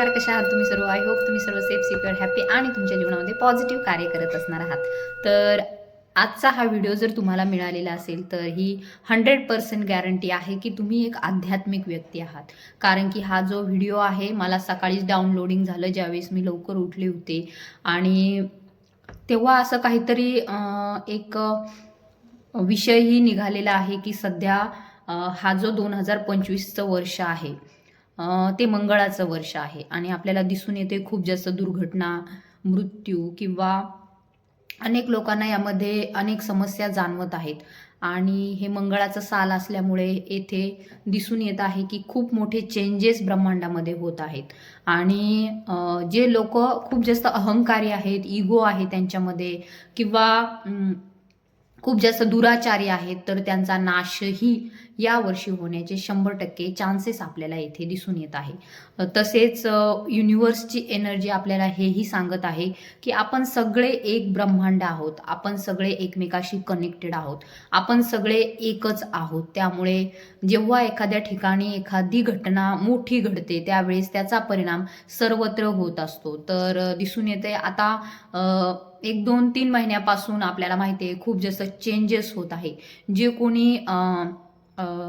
नमस्कार कशा आहात तुम्ही सर्व? आय होप तुम्ही सर्व सेफ सिक्युअर हॅपी आणि तुमच्या जीवनामध्ये पॉझिटिव्ह कार्य करत असणार आहात. तर आजचा हा व्हिडिओ जर तुम्हाला मिळालेला असेल तर ही हंड्रेड पर्सेंट गॅरंटी आहे की तुम्ही एक आध्यात्मिक व्यक्ती आहात. कारण की हा जो व्हिडिओ आहे मला सकाळीच डाउनलोडिंग झालं ज्यावेळेस मी लवकर उठले होते. आणि तेव्हा असं काहीतरी एक विषयही निघालेला आहे की सध्या हा जो दोन हजार पंचवीसचं वर्ष आहे ते मंगळाचं वर्ष आहे. आणि आपल्याला दिसून येते खूप जास्त दुर्घटना मृत्यू किंवा अनेक लोकांना यामध्ये अनेक समस्या जाणवत आहेत. आणि हे मंगळाचं साल असल्यामुळे येथे दिसून येत आहे की खूप मोठे चेंजेस ब्रह्मांडामध्ये होत आहेत. आणि जे लोक खूप जास्त अहंकारी आहेत इगो आहे त्यांच्यामध्ये किंवा खूप जास्त दुराचारी आहेत तर त्यांचा नाशही यावर्षी होण्याचे शंभर टक्के चान्सेस आपल्याला येथे दिसून येत आहे. तसेच युनिव्हर्सची एनर्जी आपल्याला हेही सांगत आहे की आपण सगळे एक ब्रह्मांड आहोत आपण सगळे एकमेकाशी कनेक्टेड आहोत आपण सगळे एकच आहोत. त्यामुळे जेव्हा एखाद्या ठिकाणी एखादी घटना मोठी घडते त्यावेळेस त्याचा परिणाम सर्वत्र होत असतो. तर दिसून येते आता एक दोन तीन महिन्यापासून आपल्याला माहिती आहे खूप जास्त चेंजेस होत आहे. जे कोणी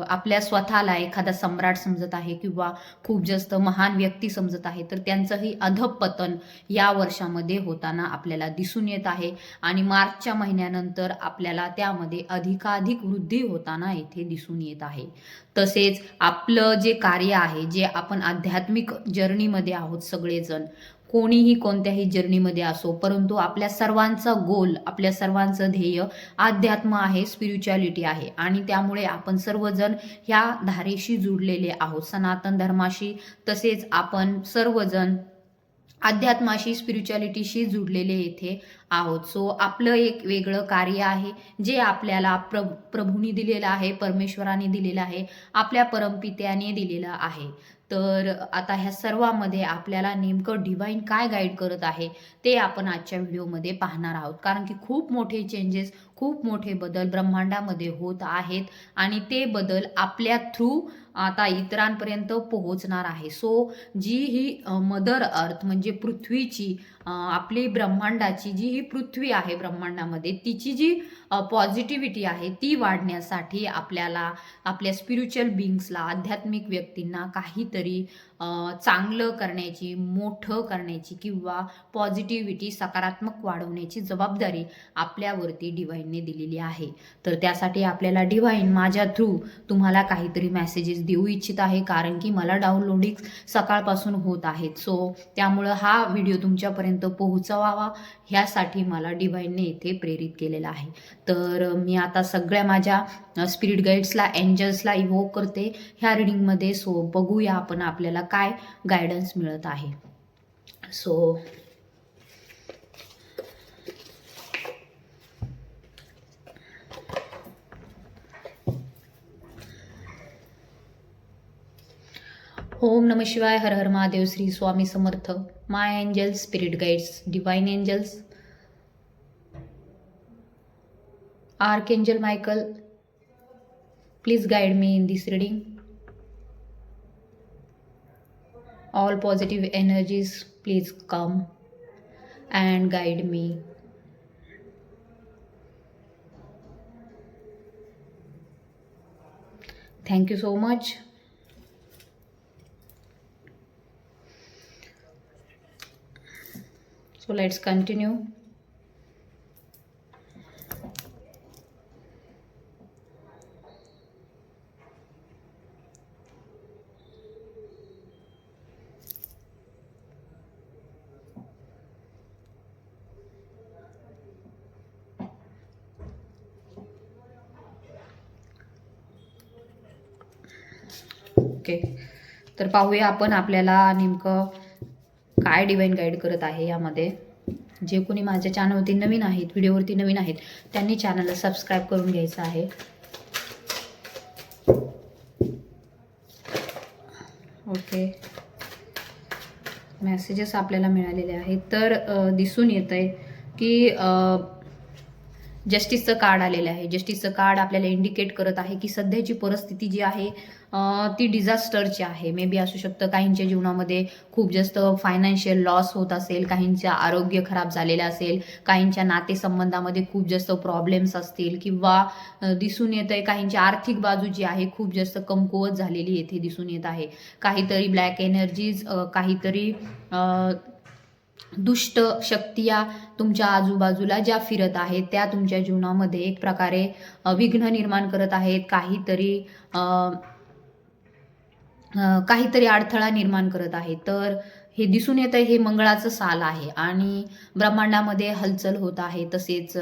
आपल्या स्वतःला एखादा सम्राट समजत आहे किंवा खूप जास्त महान व्यक्ती समजत आहे तर त्यांचंही अधपतन या वर्षामध्ये होताना आपल्याला दिसून येत आहे आणि मार्चच्या महिन्यानंतर आपल्याला त्यामध्ये अधिकाधिक वृद्धी होताना येथे दिसून येत आहे. तसेच आपलं जे कार्य आहे जे आपण आध्यात्मिक जर्नीमध्ये आहोत सगळेजण कोणीही कोणत्याही जर्नीमध्ये असो परंतु आपल्या सर्वांचा गोल आपल्या सर्वांचं ध्येय अध्यात्म आहे स्पिरिच्युअलिटी आहे. आणि त्यामुळे आपण सर्वजण ह्या धारेशी जुडलेले आहोत. सनातन धर्माशी तसेच आपण सर्वजण अध्यात्माशी स्पिरिच्युअलिटीशी जुडलेले येथे आहोत. सो आपलं एक वेगळं कार्य आहे जे आपल्याला प्र प्रभूंनी दिलेलं आहे परमेश्वराने दिलेलं आहे आपल्या परमपित्याने दिलेलं आहे. तर आता ह्या सर्वामध्ये आपल्याला नेमकं डिवाईन काय गाईड करत आहे ते आपण आजच्या व्हिडिओमध्ये पाहणार आहोत. कारण की खूप मोठे चेंजेस खूप मोठे बदल ब्रह्मांडामध्ये होत आहेत आणि ते बदल आपल्या थ्रू आता इतरांपर्यंत पोहोचणार आहे. सो जी ही मदर अर्थ म्हणजे पृथ्वीची आपली ब्रह्मांडाची जी ही पृथ्वी आहे ब्रह्मांडामध्ये तिची जी पॉझिटिव्हिटी आहे ती वाढण्यासाठी आपल्याला आपल्या स्पिरिच्युअल बिंग्सला आध्यात्मिक व्यक्तींना काहीतरी चांगलं करण्याची मोठं करण्याची किंवा पॉझिटिव्हिटी सकारात्मक वाढवण्याची जबाबदारी आपल्यावरती डिव्हाइनने दिलेली आहे. तर त्यासाठी आपल्याला डिवाईन माझ्या थ्रू तुम्हाला काहीतरी मेसेजेस देऊ इच्छित आहे कारण की मला डाउनलोडिंग सकाळपासून होत आहेत. सो त्यामुळं हा व्हिडिओ तुमच्यापर्यंत पोहोचवावा ह्यासाठी मला डिवाईनने इथे प्रेरित केलेलं आहे. तर मी आता सगळ्या माझ्या स्पिरिट गाईड्सला एंजल्सला इव्होक करते. ह्या रिडिंगमध्ये सो बघूया आपण आपल्याला काय गायडन्स मिळत आहे. सो ओम नम शिवाय हर हर Mahadev Shri Swami Samarth my angels spirit guides divine angels Archangel Michael, please guide me in this reading. All positive energies, please come and guide me. Thank you so much. So let's continue. Okay तर पाहूया आपण आपल्याला नेमकं काय divine guide करत आहे यामध्ये? जे कोणी माझ्या चॅनलवरती नवीन आहेत व्हिडिओवरती नवीन आहेत त्यांनी चॅनलला सबस्क्राईब करून घ्यायचं आहे. ओके. मेसेजेस आपल्याला मिळालेले आहेत. तर दिसून येत आहे की जस्टिसचं कार्ड आलेलं आहे. जस्टिसचं कार्ड आपल्याला इंडिकेट करत आहे की सध्याची परिस्थिती जी आहे ती डिझास्टरची आहे. मे बी असू शकतं काहींच्या जीवनामध्ये खूप जास्त फायनान्शियल लॉस होत असेल काहींचं आरोग्य खराब झालेलं असेल काहींच्या नातेसंबंधामध्ये खूप जास्त प्रॉब्लेम्स असतील किंवा दिसून येत आहे काहींची आर्थिक बाजू जी आहे खूप जास्त कमकुवत झालेली येथे दिसून येत आहे. काहीतरी ब्लॅक एनर्जीज काहीतरी दुष्ट शक्ती या तुमच्या आजूबाजूला ज्या फिरत आहेत त्या तुमच्या जीवनामध्ये एक प्रकारे विघ्न निर्माण करत आहेत काहीतरी काहीतरी अडथळा निर्माण करत आहे तर हे दिसून येतं हे मंगळाचं साल आहे आणि ब्रह्मांडामध्ये हलचल होत आहे. तसेच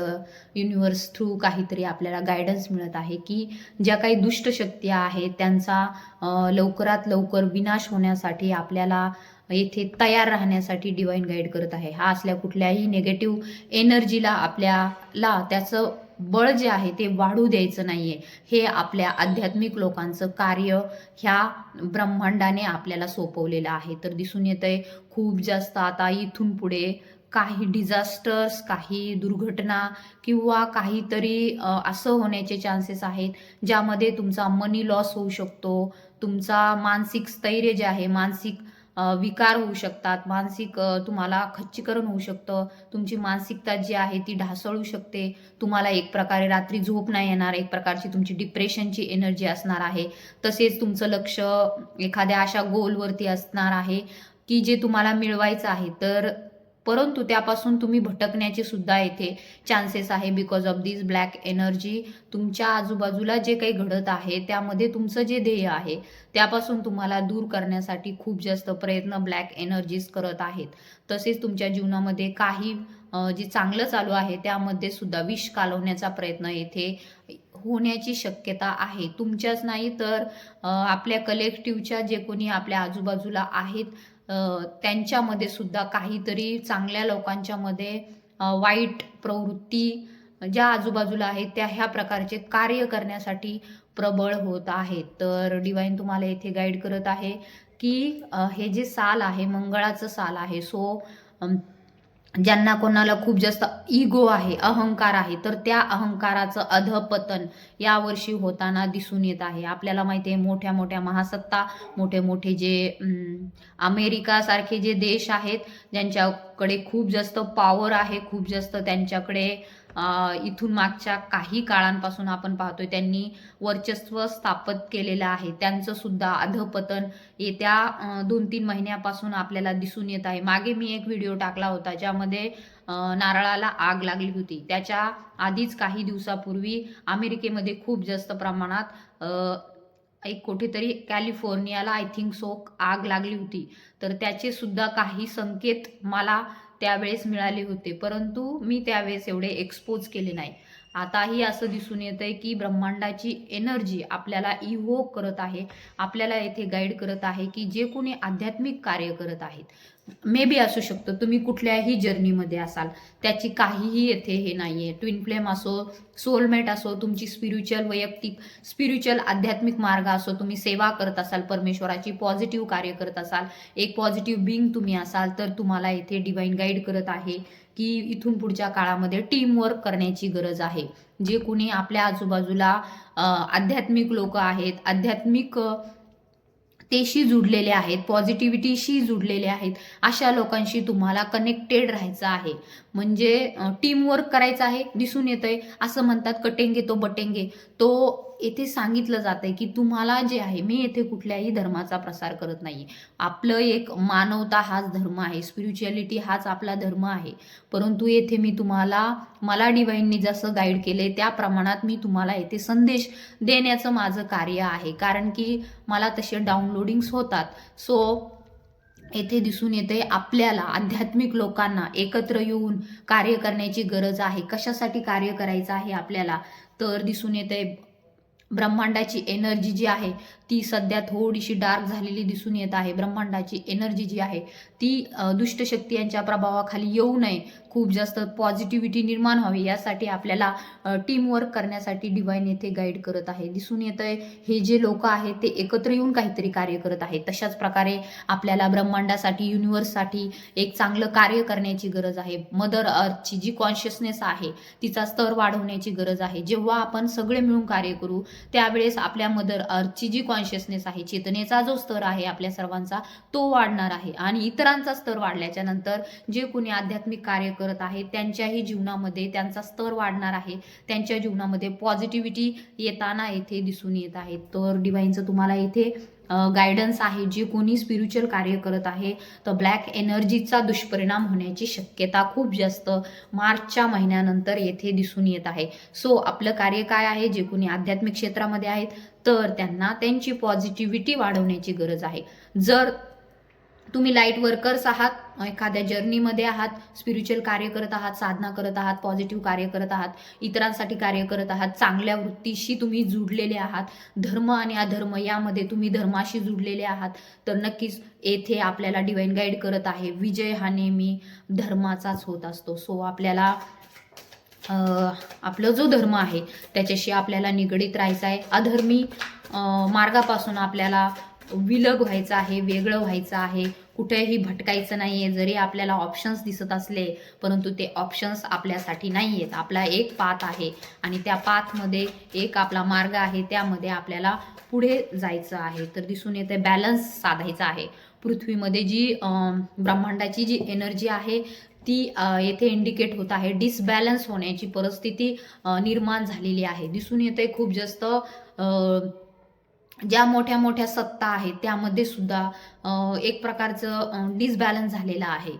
युनिवर्स थ्रू काहीतरी आपल्याला गायडन्स मिळत आहे की ज्या काही दुष्ट शक्ती आहेत त्यांचा लवकरात लवकर विनाश होण्यासाठी आपल्याला येथे तयार राहण्यासाठी डिवाईन गाईड करत आहे. हा असल्या कुठल्याही नेगेटिव्ह एनर्जीला आपल्याला त्याचं बळ जे आहे ते वाढू द्यायचं नाहीये. हे आपल्या आध्यात्मिक लोकांचं कार्य ह्या ब्रह्मांडाने आपल्याला सोपवलेलं आहे. तर दिसून येतंय खूप जास्त आता इथून पुढे काही डिझास्टर्स काही दुर्घटना किंवा काहीतरी असं होण्याचे चान्सेस आहेत ज्यामध्ये तुमचा मनी लॉस होऊ शकतो. तुमचा मानसिक स्थैर्य जे आहे मानसिक विकार होऊ शकतात. मानसिक तुम्हाला खच्चीकरण होऊ शकतं. तुमची मानसिकता जी आहे ती ढासळू शकते. तुम्हाला एक प्रकारे रात्री झोप नाही येणार. एक प्रकारची तुमची डिप्रेशनची एनर्जी असणार आहे. तसेच तुमचं लक्ष एखाद्या अशा गोलवरती असणार आहे की जे तुम्हाला मिळवायचं आहे. तर परंतु त्यापासून तुम्ही भटकण्याचे सुद्धा येथे चान्सेस आहे because of this black energy तुमच्या आजूबाजूला जे काही घडत आहे त्यामध्ये तुमचं जे ध्येय आहे त्यापासून तुम्हाला दूर करण्यासाठी खूप जास्त प्रयत्न ब्लॅक एनर्जीज करत आहेत. तसेच तुमच्या जीवनामध्ये काही जे चांगलं चालू आहे त्यामध्ये सुद्धा विष कालवण्याचा प्रयत्न येथे होण्याची शक्यता आहे. तुमच्याच नाही तर आपल्या कलेक्टिव्हच्या जे कोणी आपल्या आजूबाजूला आहेत त्यांच्यामध्ये सुद्धा काहीतरी चांगल्या लोकांच्यामध्ये वाईट प्रवृत्ती ज्या आजूबाजूला आहेत त्या ह्या प्रकारचे कार्य करण्यासाठी प्रबळ होत आहेत. तर डिवाईन तुम्हाला येथे गाईड करत आहे की हे जे साल आहे मंगळाचं साल आहे सो ज्यांना कोणाला खूप जास्त इगो आहे अहंकार आहे तर त्या अहंकाराचं अधपतन यावर्षी होताना दिसून येत आहे. आपल्याला माहिती आहे मोठ्या मोठ्या महासत्ता मोठे मोठे जे अमेरिकासारखे जे देश आहेत ज्यांच्याकडे खूप जास्त पॉवर आहे खूप जास्त त्यांच्याकडे इथून मागच्या काही काळांपासून आपण पाहतोय त्यांनी वर्चस्व स्थापित केलेलं आहे. त्यांचं सुद्धा अधपतन येत्या दोन तीन महिन्यापासून आपल्याला दिसून येत आहे. मागे मी एक व्हिडिओ टाकला होता ज्यामध्ये नारळाला आग लागली होती. त्याच्या आधीच काही दिवसापूर्वी अमेरिकेमध्ये खूप जास्त प्रमाणात एक कुठेतरी कॅलिफोर्नियाला आय थिंक सो आग लागली होती. तर त्याचे सुद्धा काही संकेत मला त्यावेळेस मिळाले होते. परंतु मी त्यावेळेस एवढे एक्सपोज केले नाही. आताही असं दिसून येत आहे की ब्रह्मांडाची एनर्जी आपल्याला इव्होक करत आहे. आपल्याला येथे गाईड करत आहे की जे कोणी आध्यात्मिक कार्य करत आहेत. मे बी असू शकतं. तुम्ही कुठल्याही जर्नीमध्ये असाल. त्याची काहीही येथे हे नाही आहे ट्विन फ्लेम असो सोलमेट असो तुमची स्पिरिच्युअल वैयक्तिक स्पिरिच्युअल आध्यात्मिक मार्ग असो तुम्ही सेवा करत असाल परमेश्वराची पॉझिटिव्ह कार्य करत असाल एक पॉझिटिव्ह बिंग तुम्ही असाल तर तुम्हाला येथे डिवाईन गाईड करत आहे. की इथून पुढच्या काळामध्ये टीमवर्क करण्याची गरज आहे. जे कोणी आपल्या आजूबाजूला आध्यात्मिक लोक आहेत आध्यात्मिक तेशी जुडलेले आहेत पॉझिटिव्हिटीशी जुडलेले आहेत अशा लोकांशी तुम्हाला कनेक्टेड राहायचं आहे. म्हणजे टीमवर्क करायचं आहे दिसून येतंय. असं म्हणतात कटेंगे तो बटेंगे. तो येथे सांगितलं जात आहे की तुम्हाला जे आहे मी येथे कुठल्याही धर्माचा प्रसार करत नाही आपलं एक मानवता हाच धर्म आहे स्पिरिच्युअलिटी हाच आपला धर्म आहे. परंतु येथे मी तुम्हाला मला डिवाईननी जसं गाईड केले त्या प्रमाणात मी तुम्हाला येथे संदेश देण्याचं माझं कार्य आहे. कारण की मला तसे डाउनलोडिंग्स होतात. सो येथे दिसून येते आपल्याला आध्यात्मिक लोकांना एकत्र येऊन कार्य करण्याची गरज आहे. कशासाठी कार्य करायचं आहे आपल्याला? तर दिसून येते ब्रह्मांडाची एनर्जी जी आहे ती सध्या थोडीशी डार्क झालेली दिसून येत आहे. ब्रह्मांडाची एनर्जी जी आहे ती दुष्टशक्ती यांच्या प्रभावाखाली येऊ नये. खूप जास्त पॉझिटिव्हिटी निर्माण व्हावी यासाठी आपल्याला टीमवर्क करण्यासाठी डिवाईन येथे गाईड करत आहे. दिसून येत आहे हे जे लोक आहेत ते एकत्र येऊन काहीतरी कार्य करत आहेत. तशाच प्रकारे आपल्याला ब्रह्मांडासाठी युनिवर्ससाठी एक चांगलं कार्य करण्याची गरज आहे. मदर अर्थची जी कॉन्शियसनेस आहे तिचा स्तर वाढवण्याची गरज आहे. जेव्हा आपण सगळे मिळून कार्य करू त्यावेळेस आपल्या मदर अर्थची जी कॉन्शियसनेस आहे चेतनेचा जो स्तर आहे आपल्या सर्वांचा तो वाढणार आहे. आणि इतरांचा स्तर वाढल्याच्या नंतर जे कोणी आध्यात्मिक कार्य करत आहे त्यांच्याही जीवनामध्ये त्यांचा स्तर वाढणार आहे. त्यांच्या जीवनामध्ये पॉझिटिव्हिटी येताना येथे दिसून येत आहे. तर डिवाईनचं तुम्हाला येथे गायडन्स आहे जे कोणी स्पिरिच्युअल कार्य करत आहे तर ब्लॅक एनर्जीचा दुष्परिणाम होण्याची शक्यता खूप जास्त मार्चच्या महिन्यानंतर येथे दिसून येत आहे. सो आपलं कार्य काय आहे? जे कोणी आध्यात्मिक क्षेत्रामध्ये आहेत तर त्यांना त्यांची पॉझिटिव्हिटी वाढवण्याची गरज आहे. जर तुम्ही लाइट वर्कर्स आहात एखाद्या जर्नीमध्ये आहात स्पिरिच्युअल कार्य करत आहात साधना करत आहात पॉझिटिव्ह कार्य करत आहात इतरांसाठी कार्य करत आहात चांगल्या वृत्तीशी तुम्ही जुडलेले आहात धर्म आणि अधर्म यामध्ये तुम्ही धर्माशी जुडलेले आहात तर नक्कीच येथे आपल्याला डिवाईन गाईड करत आहे. विजय हा नेहमी धर्माचाच होत असतो. सो आपल्याला आपलं जो धर्म आहे त्याच्याशी आपल्याला निगडीत राहायचं आहे. अधर्मी मार्गापासून आपल्याला विलग व्हायचं आहे वेगळं व्हायचं आहे. कुठेही भटकायचं नाही आहे जरी आपल्याला ऑप्शन्स दिसत असले परंतु ते ऑप्शन्स आपल्यासाठी नाही आहेत आपला एक पाथ आहे आणि त्या पाथमध्ये एक आपला मार्ग आहे त्यामध्ये आपल्याला पुढे जायचं आहे. तर दिसून येते बॅलन्स साधायचा आहे. पृथ्वीमध्ये जी ब्रह्मांडाची जी एनर्जी आहे ती येथे इंडिकेट होत आहे. डिसबॅलन्स होण्याची परिस्थिती निर्माण झालेली आहे. दिसून येते खूप जास्त ज्या मोठ्या मोठ्या सत्ता आहेत त्यामध्ये सुद्धा एक प्रकारचं डिसबॅलन्स झालेलं आहे.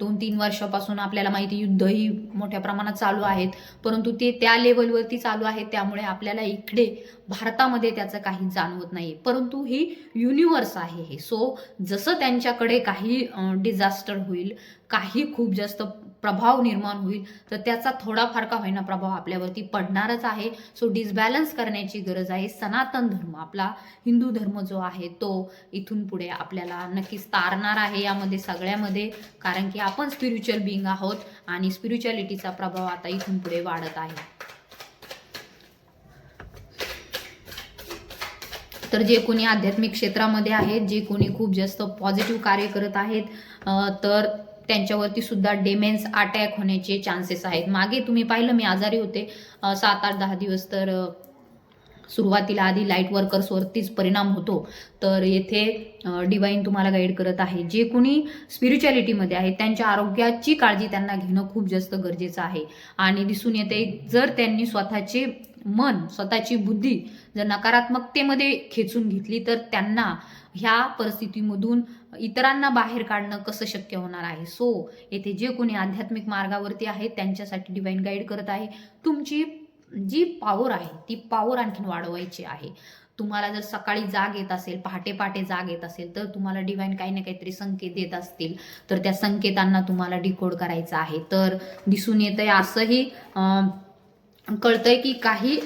दोन तीन वर्षापासून आपल्याला माहिती युद्धही मोठ्या प्रमाणात चालू आहेत. परंतु ते त्या लेवलवरती चालू आहेत त्यामुळे आपल्याला इकडे भारतामध्ये त्याचं काही जाणवत नाही परंतु ही युनिवर्स आहे हे. सो जसं त्यांच्याकडे काही डिझास्टर होईल काही खूप जास्त प्रभाव निर्माण होईल तर त्याचा थोडाफार का होईना प्रभाव आपल्यावरती पडणारच आहे. सो डिसबॅलन्स करण्याची गरज आहे. सनातन धर्म आपला हिंदू धर्म जो आहे तो इथून पुढे आपल्याला नक्कीच तारणार आहे यामध्ये सगळ्यामध्ये. कारण की आपण स्पिरिच्युअल बिंग आहोत आणि स्पिरिच्युअलिटीचा प्रभाव आता इथून पुढे वाढत आहे. तर जे कोणी आध्यात्मिक क्षेत्रामध्ये आहेत जे कोणी खूप जास्त पॉझिटिव्ह कार्य करत आहेत तर त्यांच्यावरती सुद्धा डेमेन्स अटॅक होण्याचे चान्सेस आहेत. मागे तुम्ही पाहिलं मी आजारी होते. सात आठ दहा दिवस तर सुरुवातीला आधी लाइट वर्कर्सवरतीच परिणाम होतो. तर येथे डिवाईन तुम्हाला गाईड करत आहे. जे कोणी स्पिरिच्युअलिटीमध्ये आहे त्यांच्या आरोग्याची काळजी त्यांना घेणं खूप जास्त गरजेचं आहे. आणि दिसून येते जर त्यांनी स्वतःचे मन स्वतःची बुद्धी जर नकारात्मकतेमध्ये खेचून घेतली तर त्यांना ह्या परिस्थितीमधून इतरांना बाहेर काढणं कसं शक्य होणार आहे? सो येथे जे कोणी आध्यात्मिक मार्गावरती आहेत त्यांच्यासाठी डिवाईन गाईड करत आहे. तुमची जी पॉवर आहे ती पॉवर आणखीन वाढवायची आहे. तुम्हाला जर सकाळी जाग येत असेल पहाटे पहाटे जाग येत असेल तर तुम्हाला डिवाईन काही ना काहीतरी संकेत देत असतील. तर त्या संकेतांना तुम्हाला डिकोड करायचं आहे. तर दिसून येतंय आहे असंही कळतंय की काही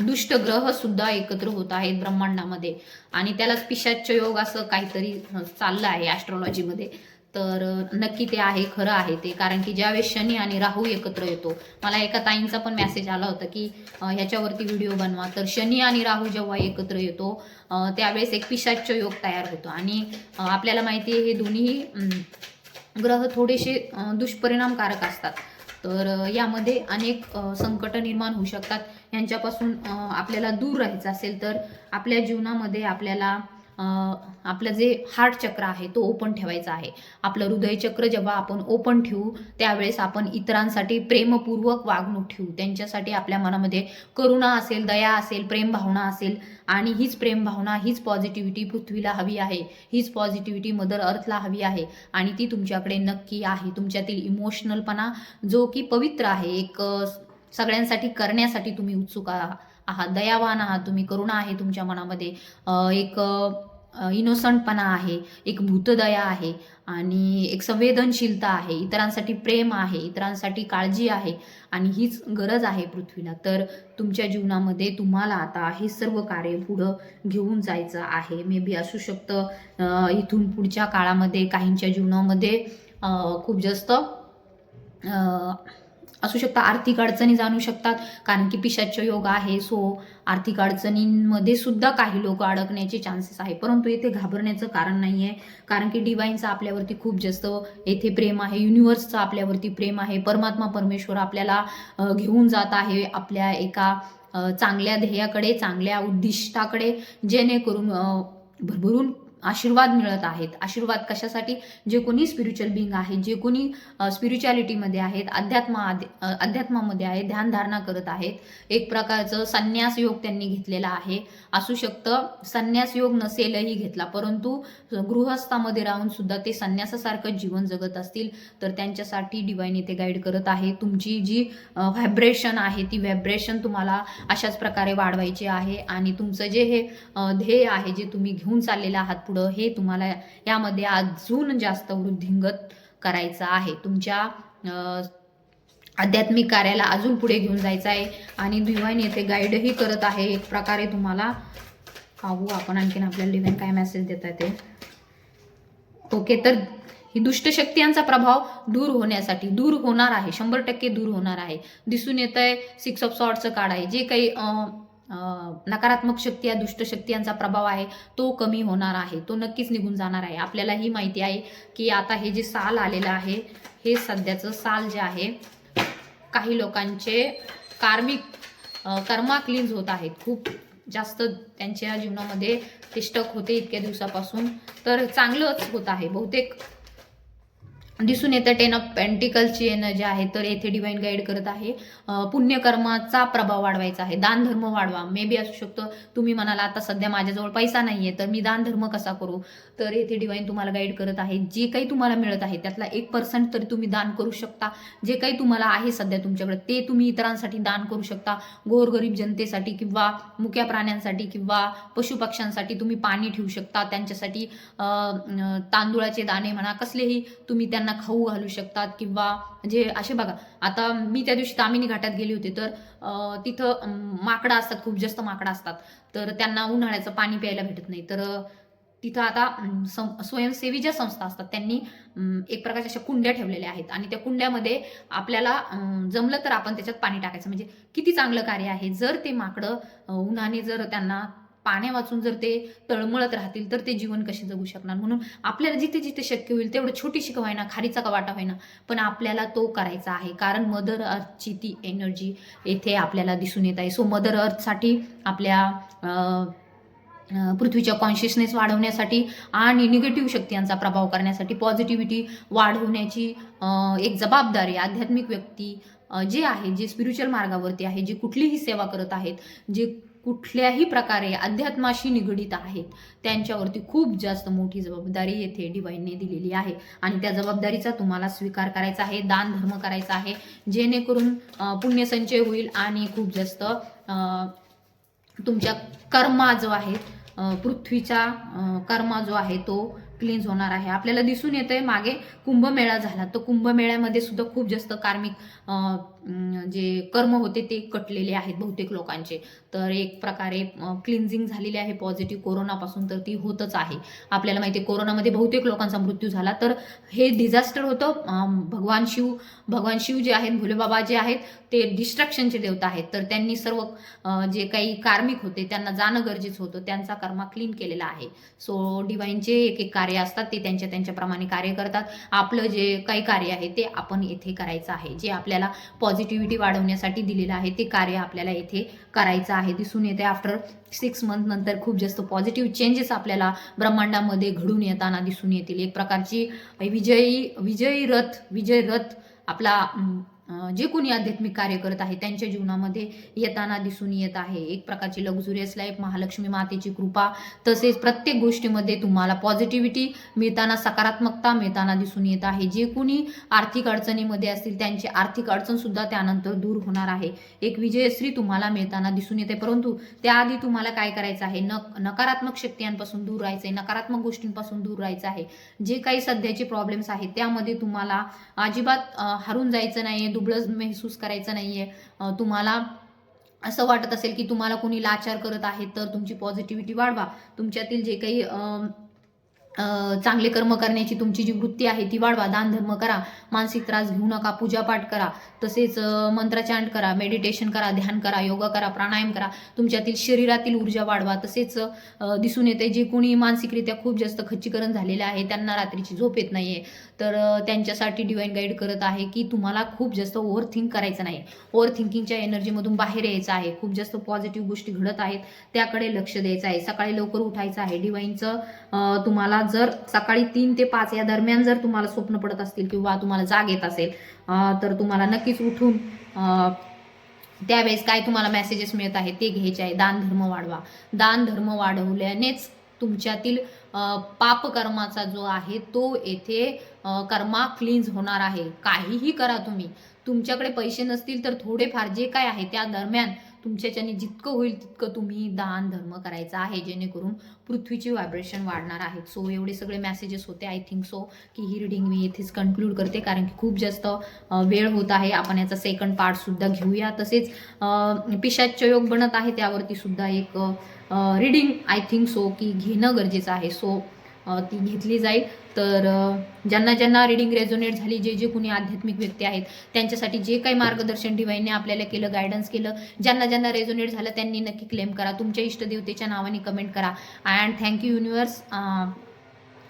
दुष्ट ग्रह सुद्धा एकत्र होत आहेत ब्रह्मांडामध्ये. आणि त्यालाच पिशाच्य योग असं काहीतरी चाललं आहे ॲस्ट्रॉलॉजीमध्ये तर नक्की ते आहे खरं आहे ते. कारण की ज्यावेळेस शनी आणि राहू एकत्र येतो मला एका ताईंचा पण मेसेज आला होता की ह्याच्यावरती व्हिडिओ बनवा. तर शनी आणि राहू जेव्हा एकत्र येतो त्यावेळेस एक पिशाच्य योग तयार होतो. आणि आपल्याला माहिती आहे हे दोन्ही ग्रह थोडेसे दुष्परिणामकारक असतात. तर यामध्ये अनेक संकट निर्माण होऊ शकतात. यांच्यापासून आपल्याला दूर राहायचं असेल तर आपल्या जीवनामध्ये आपल्याला आपलं जे हार्ट चक्र आहे तो ओपन ठेवायचा आहे. आपलं हृदय चक्र जेव्हा आपण ओपन ठेवू त्यावेळेस आपण इतरांसाठी प्रेमपूर्वक वागणूक ठेवू. त्यांच्यासाठी आपल्या मनामध्ये करुणा असेल दया असेल प्रेमभावना असेल आणि हीच प्रेमभावना हीच पॉझिटिव्हिटी पृथ्वीला हवी आहे. हीच पॉझिटिव्हिटी मदर अर्थला हवी आहे. आणि ती तुमच्याकडे नक्की आहे. तुमच्यातील इमोशनलपणा जो की पवित्र आहे एक सगळ्यांसाठी करण्यासाठी तुम्ही उत्सुक आहात. दयावान आहात. तुम्ही करुणा आहे तुमच्या मनामध्ये. एक इनोसंटपणा आहे एक भूतदया आहे आणि एक संवेदनशीलता आहे. इतरांसाठी प्रेम आहे इतरांसाठी काळजी आहे आणि हीच गरज आहे पृथ्वीला. तर तुमच्या जीवनामध्ये तुम्हाला आता हे सर्व कार्य पुढं घेऊन जायचं आहे. मे बी असू शकतं इथून पुढच्या काळामध्ये काहींच्या जीवनामध्ये खूप जास्त असू शकतं आर्थिक अडचणी जाणू शकतात कारण की पिशाच्य योग आहे सो आर्थिक अडचणींमध्ये सुद्धा काही लोक अडकण्याचे चान्सेस आहे परंतु येथे घाबरण्याचं कारण नाही आहे कारण की डिवाईनचं आपल्यावरती खूप जास्त येथे प्रेम आहे युनिव्हर्सचं आपल्यावरती प्रेम आहे परमात्मा परमेश्वर आपल्याला घेऊन जात आहे आपल्या एका चांगल्या ध्येयाकडे चांगल्या उद्दिष्टाकडे जेणेकरून भरभरून आशीर्वाद मिळत आहेत. आशीर्वाद कशासाठी? जे कोणी स्पिरिच्युअल बिंग आहे जे कोणी स्पिरिच्युअलिटीमध्ये आहेत अध्यात्म अध्यात्मामध्ये आहे ध्यानधारणा करत आहेत. एक प्रकारचं संन्यास योग त्यांनी घेतलेला आहे. असू शकतं संन्यास योग नसेलही घेतला परंतु गृहस्थामध्ये राहून सुद्धा ते संन्यासासारखं जीवन जगत असतील तर त्यांच्यासाठी डिवाईन येथे गाईड करत आहे. तुमची जी व्हायब्रेशन आहे ती व्हायब्रेशन तुम्हाला अशाच प्रकारे वाढवायची आहे. आणि तुमचं जे हे ध्येय आहे जे तुम्ही घेऊन चाललेलं आहात पुढं हे तुम्हाला यामध्ये अजून जास्त वृद्धिंगत करायचं आहे. तुमच्या आध्यात्मिक कार्याला अजून पुढे घेऊन जायचं आहे आणि डिवाईन येथे गाईडही करत आहे. एक प्रकारे तुम्हाला पाहू आपण आणखीन आपल्याला डिवाईन काय मेसेज देत आहे ते. ओके तर ही दुष्ट शक्तीयांचा प्रभाव दूर होण्यासाठी दूर होणार आहे. शंभर टक्के दूर होणार आहे. दिसून येत आहे सिक्स ऑफ सॉर्टचं कार्ड आहे. जे काही नकारात्मक शक्ती या दुष्टशक्ती यांचा प्रभाव आहे तो कमी होणार आहे तो नक्कीच निघून जाणार आहे. आपल्याला ही माहिती आहे की आता हे जे साल आलेलं आहे हे सध्याचं साल जे आहे काही लोकांचे कार्मिक कर्मा क्लीन्स होत आहेत. खूप जास्त त्यांच्या जीवनामध्ये तिष्टक होते इतक्या दिवसापासून. तर चांगलंच होत आहे. बहुतेक दिसून येतं. टेन ऑफ पेंटिकलची एनर्जी आहे. तर येथे डिवाईन गाईड करत आहे. पुण्यकर्माचा प्रभाव वाढवायचा आहे. दानधर्म वाढवा. मे बी असू शकतो. तुम्ही म्हणाला आता सध्या माझ्याजवळ पैसा नाही आहे तर मी दानधर्म कसा करू? तर येथे डिवाईन तुम्हाला गाईड करत आहे. जे काही तुम्हाला मिळत आहे त्यातला एक पर्सेंट तरी तुम्ही दान करू शकता. जे काही तुम्हाला आहे सध्या तुमच्याकडे ते तुम्ही इतरांसाठी दान करू शकता. गोरगरीब जनतेसाठी किंवा मुक्या प्राण्यांसाठी किंवा पशुपक्ष्यांसाठी तुम्ही पाणी ठेवू शकता. त्यांच्यासाठी तांदुळाचे तांदूळाचे दाणे म्हणा कसलेही तुम्ही त्यांना खाऊ घालू शकतात किंवा म्हणजे असे बघा आता मी त्या दिवशी तामिनी घाटात गेली होती तर तिथं माकडं असतात खूप जास्त माकडं असतात. तर त्यांना उन्हाळ्याचं पाणी प्यायला भेटत नाही. तर तिथं आता सं- स्वयंसेवी ज्या संस्था असतात त्यांनी एक प्रकारच्या अशा कुंड्या ठेवलेल्या आहेत. आणि त्या कुंड्यामध्ये आपल्याला जमलं तर आपण त्याच्यात पाणी टाकायचं. म्हणजे किती चांगलं कार्य आहे. जर ते माकडं उन्हाने जर त्यांना पाण्या वाचून जर ते तळमळत राहतील तर ते जीवन कसे जगू शकणार? म्हणून आपल्याला जिथे जिथे शक्य होईल तेवढं छोटीशी का होईना खारीचा का वाटा होईना पण आपल्याला तो करायचा आहे. कारण मदर अर्थची ती एनर्जी येथे आपल्याला दिसून येत आहे. सो मदर अर्थसाठी आपल्या पृथ्वीच्या कॉन्शियसनेस वाढवण्यासाठी आणि निगेटिव्ह शक्तींचा प्रभाव करण्यासाठी पॉझिटिव्हिटी वाढवण्याची एक जबाबदारी आध्यात्मिक व्यक्ती जे आहे जे स्पिरिच्युअल मार्गावरती आहे जे कुठलीही सेवा करत आहेत जे कुठल्याही प्रकारे अध्यात्माशी निगडीत आहेत त्यांच्यावरती खूप जास्त मोठी जबाबदारी येथे डिवाईनने दिलेली आहे. आणि त्या जबाबदारीचा तुम्हाला स्वीकार करायचा आहे दान धर्म करायचा आहे जेणेकरून पुण्यसंचय होईल आणि खूप जास्त तुमच्या कर्मा जो आहे पृथ्वीचा कर्मा जो आहे तो क्लीन्स होणार आहे. आपल्याला दिसून येतंय मागे कुंभमेळा झाला. तर कुंभमेळ्यामध्ये सुद्धा खूप जास्त कार्मिक जे कर्म होते ते कटलेले आहेत बहुतेक लोकांचे. तर एक प्रकारे क्लिन्झिंग झालेली आहे पॉझिटिव्ह कोरोनापासून तर ती होतच आहे. आपल्याला माहिती आहे कोरोनामध्ये बहुतेक लोकांचा मृत्यू झाला. तर हे डिझास्टर होतं. भगवान शिव भगवान शिव जे आहेत भोलेबाबा जे आहेत ते डिस्ट्रक्शनचे देवता आहेत. तर त्यांनी सर्व जे काही कार्मिक होते त्यांना जाणं गरजेचं होतं. त्यांचा कर्मा क्लीन केलेला आहे. सो डिवाईनचे एक एक कार्य असतात ते त्यांच्या त्यांच्याप्रमाणे कार्य करतात. आपलं जे काही कार्य आहे ते आपण येथे करायचं आहे. जे आपल्याला पॉझिटिव्हिटी वाढवण्यासाठी दिलेलं आहे. ते कार्य आपल्याला येथे करायचं आहे. दिसून येते आफ्टर सिक्स मंथ नंतर खूप जास्त पॉझिटिव्ह चेंजेस आपल्याला ब्रह्मांडामध्ये घडून येताना दिसून येतील. एक प्रकारची विजयी विजयी रथ विजय रथ आपला जे कोणी आध्यात्मिक कार्य करत आहे त्यांच्या जीवनामध्ये येताना दिसून येत आहे. एक प्रकारची लक्झुरियस लाईफ महालक्ष्मी मातेची कृपा तसेच प्रत्येक गोष्टीमध्ये तुम्हाला पॉझिटिव्हिटी मिळताना सकारात्मकता मिळताना दिसून येत आहे. जे कोणी आर्थिक अडचणीमध्ये असतील त्यांची आर्थिक अडचण सुद्धा त्यानंतर दूर होणार आहे. एक विजयश्री तुम्हाला मिळताना दिसून येते. परंतु त्याआधी तुम्हाला काय करायचं आहे? न नकारात्मक शक्तींपासून दूर राहायचं आहे नकारात्मक गोष्टींपासून दूर राहायचं आहे. जे काही सध्याचे प्रॉब्लेम्स आहेत त्यामध्ये तुम्हाला अजिबात हरून जायचं नाही दुबळं महसूस करायचं नाही आहे तुम्हाला असं वाटत असेल की तुम्हाला कोणी लाचार करत आहे तर तुमची पॉझिटिव्हिटी वाढवा. तुमच्यातील जे काही चांगले कर्म करण्याची तुमची जी वृत्ती आहे ती वाढवा दानधर्म करा मानसिक त्रास घेऊ नका पूजापाठ करा तसेच अं, मंत्रचांट करा मेडिटेशन करा ध्यान करा योगा करा प्राणायाम करा तुमच्यातील शरीरातील ऊर्जा वाढवा तसेच दिसून येते जे कोणी मानसिकरित्या खूप जास्त खच्चीकरण झालेले आहे त्यांना रात्रीची झोप येत नाहीये. तर त्यांच्यासाठी डिवाईन गाईड करत आहे की तुम्हाला खूप जास्त ओव्हर थिंक करायचं नाही. ओव्हर थिंकिंगच्या एनर्जीमधून बाहेर यायचं आहे. खूप जास्त पॉझिटिव्ह गोष्टी घडत आहेत त्याकडे लक्ष द्यायचं आहे. सकाळी लवकर उठायचं आहे. डिवाईनचं तुम्हाला जर सकाळी तीन ते पाच या दरम्यान जर तुम्हाला स्वप्न पडत असतील किंवा तुम्हाला जाग येत असेल तर तुम्हाला नक्कीच उठून त्यावेळेस काय तुम्हाला मेसेजेस मिळत आहे ते घ्यायचे आहे. दान धर्म वाढवा. दान धर्म वाढवल्यानेच तुमच्यातील पापकर्माचा जो आहे तो येथे कर्मा क्लीन्ज होणार आहे. काहीही करा तुम्ही. तुमच्याकडे पैसे नसतील तर थोडेफार जे काय आहे त्या दरम्यान तुमच्याच्याने जितकं होईल तितकं तुम्ही दान धर्म करायचा आहे जेणेकरून पृथ्वीची व्हायब्रेशन वाढणार आहे. सो एवढे सगळे मेसेजेस होते आय थिंक सो की ही रिडिंग मी येथेच कन्क्लूड करते कारण की खूप जास्त वेळ होत आहे. आपण याचा सेकंड पार्टसुद्धा घेऊया. तसेच पिशाच योग बनत आहे त्यावरती सुद्धा एक रिडिंग आय थिंक सो की घेणं गरजेचं आहे. सो ती घेतली जाईल. तर ज्यांना ज्यांना रिडिंग रेझोनेट झाली जे जे कुणी आध्यात्मिक व्यक्ती आहेत त्यांच्यासाठी जे काही मार्गदर्शन डिवाईनने आपल्याला केलं गायडन्स केलं ज्यांना ज्यांना रेझोनेट झालं त्यांनी नक्की क्लेम करा. तुमच्या इष्टदेवतेच्या नावाने कमेंट करा. अँड थँक्यू युनिवर्स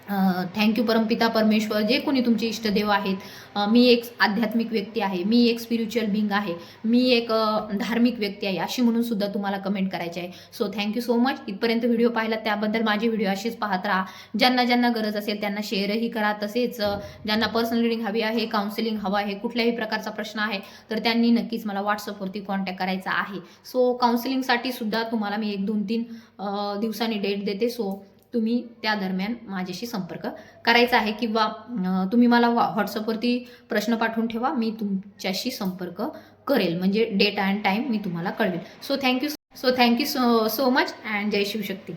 थँक्यू परमपिता परमेश्वर. जे कोणी तुमचे इष्टदेव आहेत मी एक आध्यात्मिक व्यक्ती आहे मी एक स्पिरिच्युअल बिंग आहे मी एक धार्मिक व्यक्ती आहे अशी म्हणून सुद्धा तुम्हाला कमेंट करायची आहे. So thank you so much इथपर्यंत व्हिडिओ पाहिला त्याबद्दल माझे व्हिडिओ असेच पाहत राहा. ज्यांना ज्यांना गरज असेल त्यांना शेअरही करा. तसेच ज्यांना पर्सनल रिडिंग हवी आहे काउन्सिलिंग हवं आहे कुठल्याही प्रकारचा प्रश्न आहे तर त्यांनी नक्कीच मला व्हॉट्सअपवरती कॉन्टॅक्ट करायचा आहे. सो काउन्सिलिंगसाठी सुद्धा तुम्हाला मी एक दोन तीन दिवसांनी डेट देते. सो तुम्ही त्या दरम्यान माझ्याशी संपर्क करायचा आहे किंवा तुम्ही मला व्हा व्हॉट्सअपवरती प्रश्न पाठवून ठेवा मी तुमच्याशी संपर्क करेल. म्हणजे डेट अँड टाईम मी तुम्हाला कळवेल. So thank you so thank you so so much and Jai Shivshakti.